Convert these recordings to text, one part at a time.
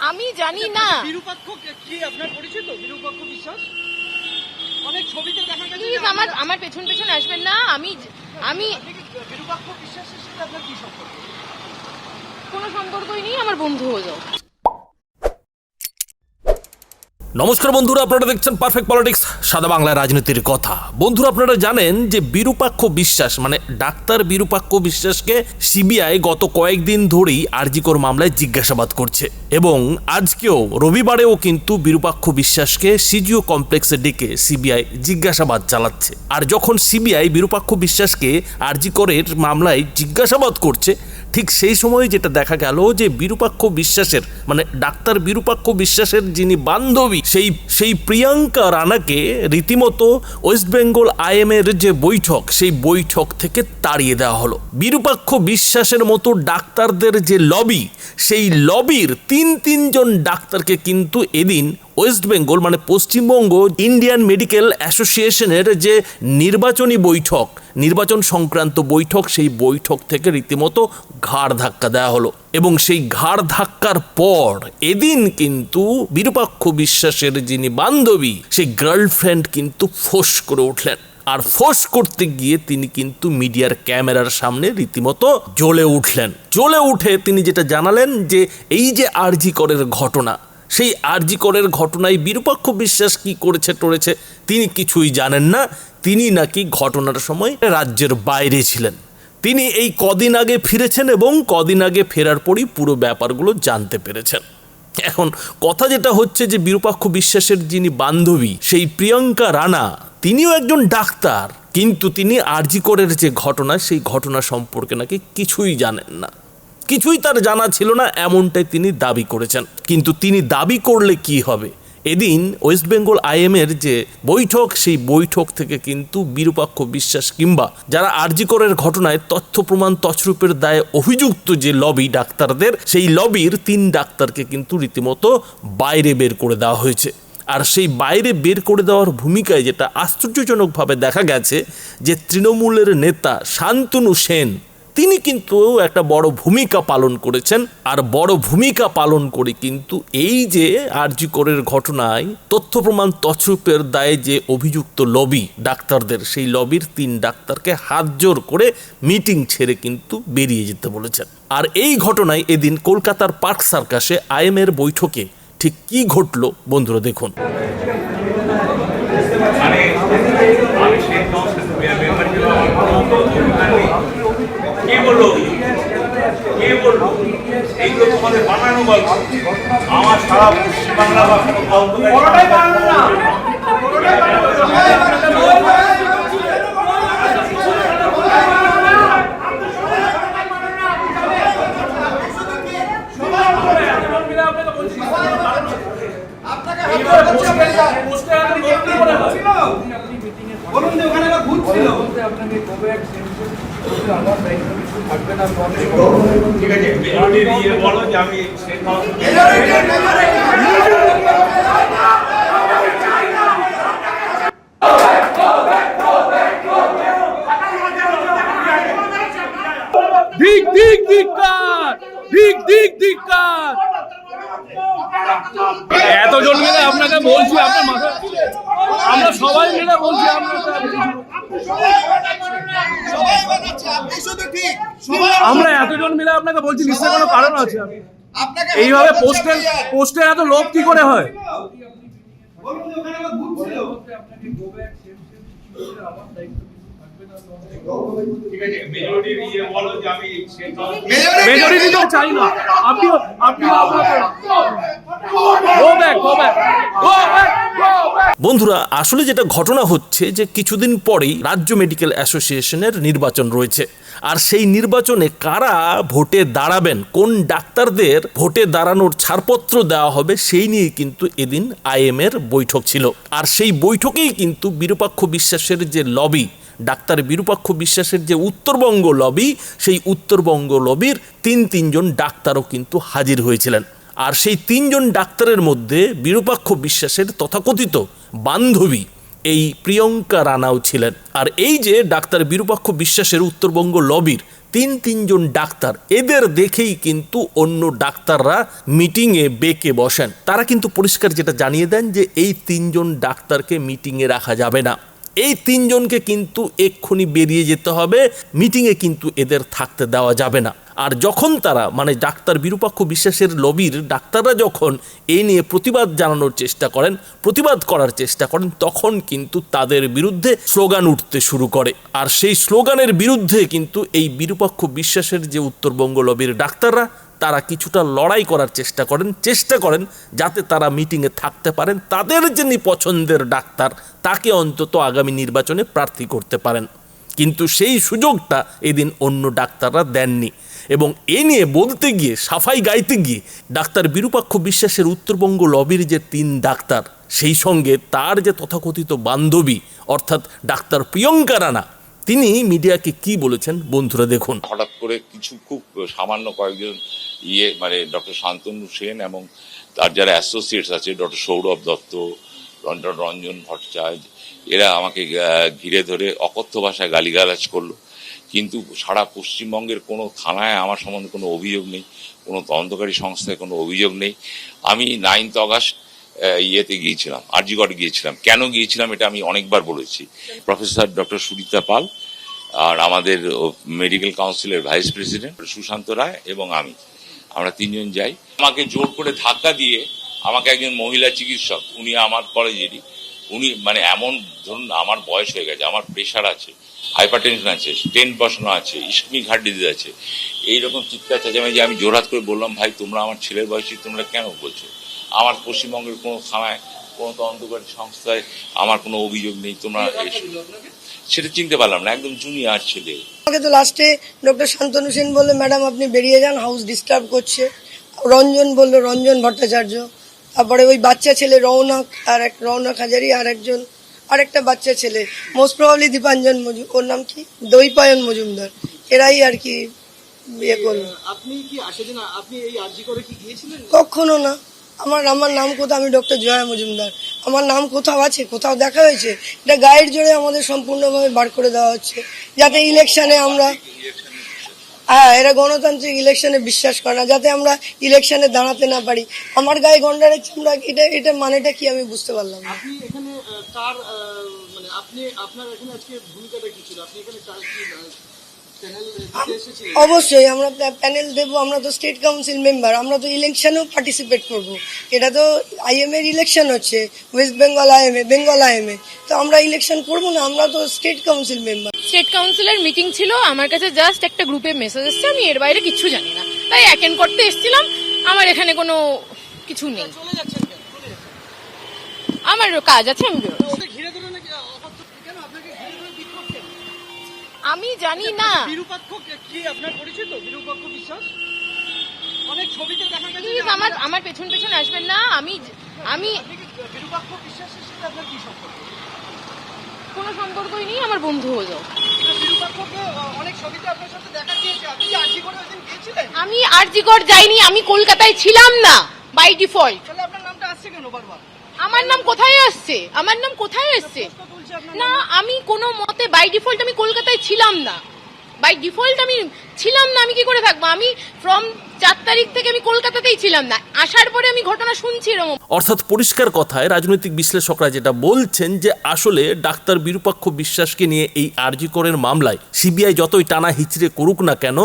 আমি জানি না। বিরূপাক্ষ কি আপনার পরিচিত? বিরূপাক্ষ বিশ্বাস? অনেক ছবিতে দেখা গেছে প্লিজ আমার আমার পেছন পেছন আসবেন না। আমি আমি বিরূপাক্ষ বিশ্বাসের সাথে আপনার কি সম্পর্ক? কোনো সম্পর্কই নেই আমার বন্ধু হয়ে যাও। নমস্কার বন্ধুরা আপনারা দেখছেন পারফেক্ট পলিটিক্স সাদা বাংলা রাজনীতির কথা। বন্ধুরা, আপনারা জানেন যে বিরূপাক্ষ বিশ্বাস মানে ডাক্তার বিরূপাক্ষ বিশ্বাসকে সিবিআই গত কয়েকদিন ধরেই আরজিকর মামলায় জিজ্ঞাসাবাদ করছে। এবং আজকেও, রবিবারেও কিন্তু বিরূপাক্ষ বিশ্বাসকে সিজিও কমপ্লেক্সে ডেকে সিবিআই জিজ্ঞাসাবাদ চালাচ্ছে। আর যখন সিবিআই বিরূপাক্ষ বিশ্বাসকে আরজিকরের মামলায় জিজ্ঞাসাবাদ করছে, ঠিক সেই সময় যেটা দেখা গেল যে বিরূপাক্ষ বিশ্বাসের মানে ডাক্তার বিরূপাক্ষ বিশ্বাসের যিনি বান্ধবী, সেই সেই প্রিয়াঙ্কা রানাকে রীতিমতো ওয়েস্ট বেঙ্গল আইএমের যে বৈঠক, সেই বৈঠক থেকে তাড়িয়ে দেওয়া হলো। বিরূপাক্ষ বিশ্বাসের মতো ডাক্তারদের যে লবি, সেই লবির তিন তিনজন ডাক্তারকে কিন্তু এদিন ওয়েস্ট বেঙ্গল মানে পশ্চিমবঙ্গ ইন্ডিয়ান মেডিকেল অ্যাসোসিয়েশনের যে নির্বাচনী বৈঠক, নির্বাচন সংক্রান্ত বৈঠক, সেই বৈঠক থেকে রীতিমতো ঘাড় ধাক্কা দেওয়া হলো। এবং সেই ঘাড় ধাক্কার পর এদিন কিন্তু বিরূপাক্ষ বিশ্বাসের যিনি বান্ধবী, সেই গার্লফ্রেন্ড কিন্তু ফোঁস করে উঠলেন। আর ফোঁস করতে গিয়ে তিনি কিন্তু মিডিয়ার ক্যামেরার সামনে রীতিমতো জ্বলে উঠলেন। জ্বলে উঠে তিনি যেটা জানালেন যে এই যে আরজি করের ঘটনা সেই আরজি করের ঘটনায় বিরূপাক্ষ বিশ্বাস কি করেছে টরেছে তিনি কিছুই জানেন না। তিনি নাকি ঘটনার সময় রাজ্যের বাইরে ছিলেন। তিনি এই কদিন আগে ফিরেছেন এবং কদিন আগে ফেরার পরই পুরো ব্যাপারগুলো জানতে পেরেছেন। এখন কথা যেটা হচ্ছে যে বিরূপাক্ষ বিশ্বাসের যিনি বান্ধবী, সেই প্রিয়ঙ্কা রানা, তিনিও একজন ডাক্তার। কিন্তু তিনি আরজি করের যে ঘটনা, সেই ঘটনা সম্পর্কে নাকি কিছুই জানেন না। কিছুই তার জানা ছিল না, এমনটাই তিনি দাবি করেছেন। কিন্তু তিনি দাবি করলে কি হবে? এদিন ওয়েস্ট বেঙ্গল আইএমের যে বৈঠক, সেই বৈঠক থেকে কিন্তু বিরূপাক্ষ বিশ্বাস কিংবা যারা আরজিকরের ঘটনায় তথ্য প্রমাণ তছরূপের দায়ে অভিযুক্ত যে লবি ডাক্তারদের, সেই লবির তিন ডাক্তারকে কিন্তু রীতিমতো বাইরে বের করে দেওয়া হয়েছে। আর সেই বাইরে বের করে দেওয়ার ভূমিকায় যেটা আশ্চর্যজনকভাবে দেখা গেছে, যে তৃণমূলের নেতা শান্তনু সেন তিনি কিন্তু একটা বড় ভূমিকা পালন করেছেন, আর বড় ভূমিকা পালন করে কিন্তু এই যে আরজিকরের ঘটনায় তথ্য প্রমাণ তছরূপের দায়ে যে অভিযুক্ত লবি, ডাক্তারদের, সেই লবির তিন ডাক্তারকে হাত জোর করে মিটিং ছেড়ে কিন্তু বেরিয়ে যেতে বলেছেন। আর এই ঘটনায় এদিন কলকাতার পার্ক সার্কাসে আইএমের বৈঠকে ঠিক কি ঘটলো বন্ধুরা দেখুন মানে আমি সেই মেম্বার ছিল আমার কোনো অধিকার নেই কে বলল কে বলল এই তো তোমাদের বানানো গল্প আমার সারা পশ্চিমবাংলা বা কোনো গল্প বলুন যে ওখানে আবার ভূত ছিল ঠিক আছে মেজরিটি দিয়ে বলো যে আমি দিক দিক ধিক্কার দিক এতজন মিলে আপনাকে বলছি, আপনার মাথা আমরা সবাই মিলে বলছি, আপনার আমরা এতজন মিলে আপনাকে বলছি নিশ্চয়ই কোনো কারণ আছে? এইভাবে পোস্টে পোস্টে এত লোক কি করে হয়? মেজরিটি তো চাই না। আপনি আপনি বন্ধুরা, আসলে যেটা ঘটনা হচ্ছে যে কিছুদিন পরেই রাজ্য মেডিকেল অ্যাসোসিয়েশনের নির্বাচন রয়েছে। আর সেই নির্বাচনে কারা ভোটে দাঁড়াবেন, কোন ডাক্তারদের ভোটে দাঁড়ানোর ছাড়পত্র দেওয়া হবে, সেই নিয়ে কিন্তু এদিন আইএমের বৈঠক ছিল। আর সেই বৈঠকেই কিন্তু বিরূপাক্ষ বিশ্বাসের যে লবি, ডাক্তার বিরূপাক্ষ বিশ্বাসের যে উত্তরবঙ্গ লবি, সেই উত্তরবঙ্গ লবির তিন তিনজন ডাক্তারও কিন্তু হাজির হয়েছিলেন। আর সেই তিনজন ডাক্তারের মধ্যে বিরূপাক্ষ বিশ্বাসের তথাকথিত বান্ধবী এই প্রিয়ঙ্কা রানাও ছিলেন। আর এই যে ডাক্তার বিরূপাক্ষ বিশ্বাসের উত্তরবঙ্গ লবির তিন তিনজন ডাক্তার, এদের দেখেই কিন্তু অন্য ডাক্তাররা মিটিংয়ে বেঁকে বসেন। তারা কিন্তু পরিষ্কার যেটা জানিয়ে দেন যে এই তিনজন ডাক্তারকে মিটিংয়ে রাখা যাবে না। এই তিনজনকে কিন্তু এক্ষুনি বেরিয়ে যেতে হবে। মিটিংয়ে কিন্তু এদের থাকতে দেওয়া যাবে না। আর যখন তারা মানে ডাক্তার বিরূপাক্ষ বিশ্বাসের লবির ডাক্তাররা যখন এই নিয়ে প্রতিবাদ জানানোর চেষ্টা করেন, প্রতিবাদ করার চেষ্টা করেন, তখন কিন্তু তাদের বিরুদ্ধে স্লোগান উঠতে শুরু করে। আর সেই স্লোগানের বিরুদ্ধে কিন্তু এই বিরূপাক্ষ বিশ্বাসের যে উত্তরবঙ্গ লবির ডাক্তাররা তারা কিছুটা লড়াই করার চেষ্টা করেন চেষ্টা করেন যাতে তারা মিটিংয়ে থাকতে পারেন। তাদের যিনি পছন্দের ডাক্তার, তাকে অন্তত আগামী নির্বাচনে প্রার্থী করতে পারেন। কিন্তু সেই সুযোগটা এদিন অন্য ডাক্তাররা দেননি এবং এ নিয়ে বলতে গিয়ে, সাফাই গাইতে গিয়ে ডাক্তার বিরূপাক্ষ বিশ্বাসের উত্তরবঙ্গ লবির যে তিন ডাক্তার, সেই সঙ্গে তার যে তথাকথিত বান্ধবী, অর্থাৎ ডাক্তার প্রিয়ঙ্কা রানা তিনি মিডিয়াকে কি বলেছেন? বন্ধুরা, দেখুন। হঠাৎ করে কিছু খুব সামান্য কয়েকজন ইয়ে মানে ডক্টর শান্তনু সেন এবং তার যারা অ্যাসোসিয়েটস আছে, ডক্টর সৌরভ দত্ত, ডক্টর রঞ্জন ভট্টাচার্য, এরা আমাকে ঘিরে ধরে অকথ্য ভাষায় গালিগালাজ করল। কিন্তু সারা পশ্চিমবঙ্গের কোনো থানায় আমার সম্বন্ধে কোনো অভিযোগ নেই, কোনো তদন্তকারী সংস্থায় কোনো অভিযোগ নেই। আমি নাইনথ অগাস্ট ইয়েতে গিয়েছিলাম, আরজিগড় গিয়েছিলাম। কেন গিয়েছিলাম এটা আমি অনেকবার বলেছি। প্রফেসর ডক্টর সুরিতা পাল আর আমাদের মেডিকেল কাউন্সিলের ভাইস প্রেসিডেন্ট সুশান্ত রায় এবং আমি। আমরা তিনজন যাই। আমাকে জোর করে ধাক্কা দিয়ে আমাকে একজন মহিলা চিকিৎসক, উনি আমার কলেজেরই, উনি মানে এমন ধরুন আমার বয়স হয়ে গেছে, আমার প্রেশার আছে হাইপার টেনশন আছে টেন্ট বসানো আছে ইস্কমিক হার্ট ডিজিজ আছে, এইরকম চিৎকার চাচামে যে আমি জোরহাত করে বললাম, ভাই, তোমরা আমার ছেলের বয়সী, তোমরা কেন বলছো? আমার পশ্চিমবঙ্গের কোনো থানায় কোনো তদন্তকারী সংস্থায় আমার কোনো অভিযোগ নেই। তোমরা এসো। সেটা চিনতে পারলাম না একদম জুনিয়ার ছেলে। আমাকে তো লাস্টে ডক্টর শান্তনু সেন বলল ম্যাডাম আপনি বেরিয়ে যান হাউস ডিস্টার্ব করছে। রঞ্জন বলল রঞ্জন ভট্টাচার্য। তারপরে ওই বাচ্চা ছেলে রৌনক আর এক রৌনক হাজারি আর একজন আর একটা বাচ্চা ছেলে মোস্ট প্রবাবলি দীপাঞ্জন মজু ওর নাম কি? দৈপায়ন মজুমদার। এরাই আর কি বিয়ে করল আপনি কি সেদিন আপনি এই আর্জি করে কি গিয়েছিলেন? কখনো না। আমার আমার নাম কোথাও, আমি ডক্টর জয়া মজুমদার। আমার নাম কোথাও আছে, কোথাও দেখা হয়েছে? এটা গাইড জোরে আমাদের সম্পূর্ণভাবে বার করে দেওয়া হচ্ছে। যাতে ইলেকশনে আমরা হ্যাঁ এরা গণতান্ত্রিক ইলেকশনে বিশ্বাস করে না, যাতে আমরা ইলেকশনে দাঁড়াতে না পারি। আমার গায়ে গন্ডারের চামড়া এটা এটা মানেটা কি আমি বুঝতে পারলাম না। আপনি মানে আপনি, আপনার এখানে আজকে ভূমিকাটা কি ছিল? আপনি এখানে অবশ্যই আমরা প্যানেল দেবো আমরা তো স্টেট কাউন্সিল মেম্বার আমরা তো ইলেকশনেও পার্টিসিপেট করব। এটা তো আইএম এর ইলেকশন হচ্ছে West Bengal I M A Bengal I M A. তো আমরা ইলেকশন করব না আমরা তো স্টেট কাউন্সিল মেম্বার স্টেট কাউন্সিলের মিটিং ছিল আমার কাছে জাস্ট একটা গ্রুপে মেসেজ এসছে আমি এর বাইরে কিছু জানি না। তাই অ্যাটেন্ড করতে এসেছিলাম আমার এখানে কোনো কিছু নেই। চলে যাচ্ছেন কেন? আমার কাজ আছে আমি বেরোবো। ওকে ঘিরে ধরে নাকি অকথ্য কেন আপনাকে ঘিরে ধরে বিক্ষোভ কেন আমি জানি না। বিরূপাক্ষ কে- আপনার পরিচিত? বিরূপাক্ষ বিশ্বাস? অনেক ছবিতে দেখা গেছে প্লিজ আমার আমার পেছন পেছন আসবেন না। আমি আমি বিরূপাক্ষ বিশ্বাসের সাথে আপনার কি সম্পর্ক? কোনো সম্পর্কই নেই আমার বন্ধু হয়ে যাও আমি আরজিকর যাইনি আমি কলকাতায় ছিলাম না বাই ডিফল্ট তাহলে আপনার নামটা আসছে কেন বারবার? আমার নাম কোথায় আসছে? আমার নাম কোথায় আপনার না, আমি কোনো মতে বাই ডিফল্ট আমি কলকাতায় ছিলাম না। বাই ডিফল্ট আমি ছিলাম না, আমি কি করে থাকব? আমি ফ্রম চার তারিখ থেকে আমি কলকাতাতেই ছিলাম না। আসার পরে আমি ঘটনা শুনছি এরকম। অর্থাৎ পরিষ্কার কথায় রাজনৈতিক বিশ্লেষকরা যেটা বলছেন যে আসলে ডাক্তার বিরূপাক্ষ বিশ্বাসকে নিয়ে এই আরজিকরের মামলায় সিবিআই যতই টানা হিচড়ে করুক না কেন,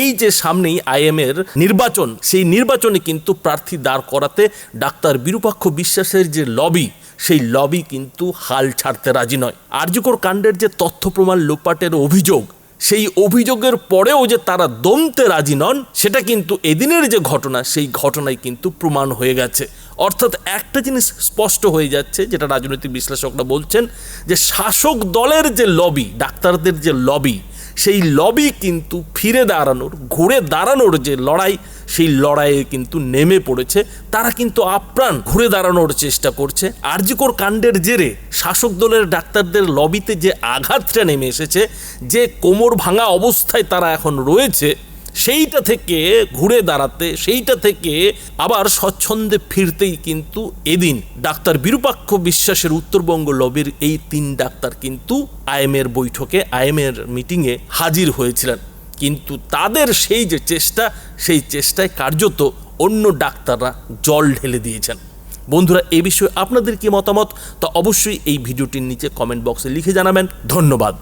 এই যে সামনেই আইএমের নির্বাচন, সেই নির্বাচনে কিন্তু প্রার্থী দাঁড় করাতে ডাক্তার বিরূপাক্ষ বিশ্বাসের যে লবি, সেই লবি কিন্তু হাল ছাড়তে রাজি নয়। আরজিকর কাণ্ডের যে তথ্য প্রমাণ লোপাটের অভিযোগ সেই অভিযোগের পরেও যে তারা দমতে রাজি নন, সেটা কিন্তু এদিনের যে ঘটনা, সেই ঘটনায় কিন্তু প্রমাণ হয়ে গেছে। অর্থাৎ একটা জিনিস স্পষ্ট হয়ে যাচ্ছে, যেটা রাজনৈতিক বিশ্লেষকরা বলছেন, যে শাসক দলের যে লবি, ডাক্তারদের যে লবি সেই লবি কিন্তু ফিরে দাঁড়ানোর, ঘুরে দাঁড়ানোর যে লড়াই, সেই লড়াইয়ে কিন্তু নেমে পড়েছে। তারা কিন্তু আপ্রাণ ঘুরে দাঁড়ানোর চেষ্টা করছে। আর্যকর কাণ্ডের জেরে শাসক দলের ডাক্তারদের লবিতে যে আঘাতটা নেমে এসেছে, যে কোমর ভাঙা অবস্থায় তারা এখন রয়েছে সেইটা থেকে ঘুরে দাঁড়াতে, সেইটা থেকে আবার স্বচ্ছন্দে ফিরতেই কিন্তু এদিন ডাক্তার বিরূপাক্ষ বিশ্বাসের উত্তরবঙ্গ লবির এই তিন ডাক্তার কিন্তু আইএমের বৈঠকে আইএমের মিটিংয়ে হাজির হয়েছিলেন। কিন্তু তাদের সেই যে চেষ্টা, সেই চেষ্টায় কার্যত অন্য ডাক্তাররা জল ঢেলে দিয়েছেন। বন্ধুরা, এ বিষয়ে আপনাদের কি মতামত? তা অবশ্যই এই ভিডিওটির নিচে কমেন্ট বক্সে লিখে জানাবেন। ধন্যবাদ।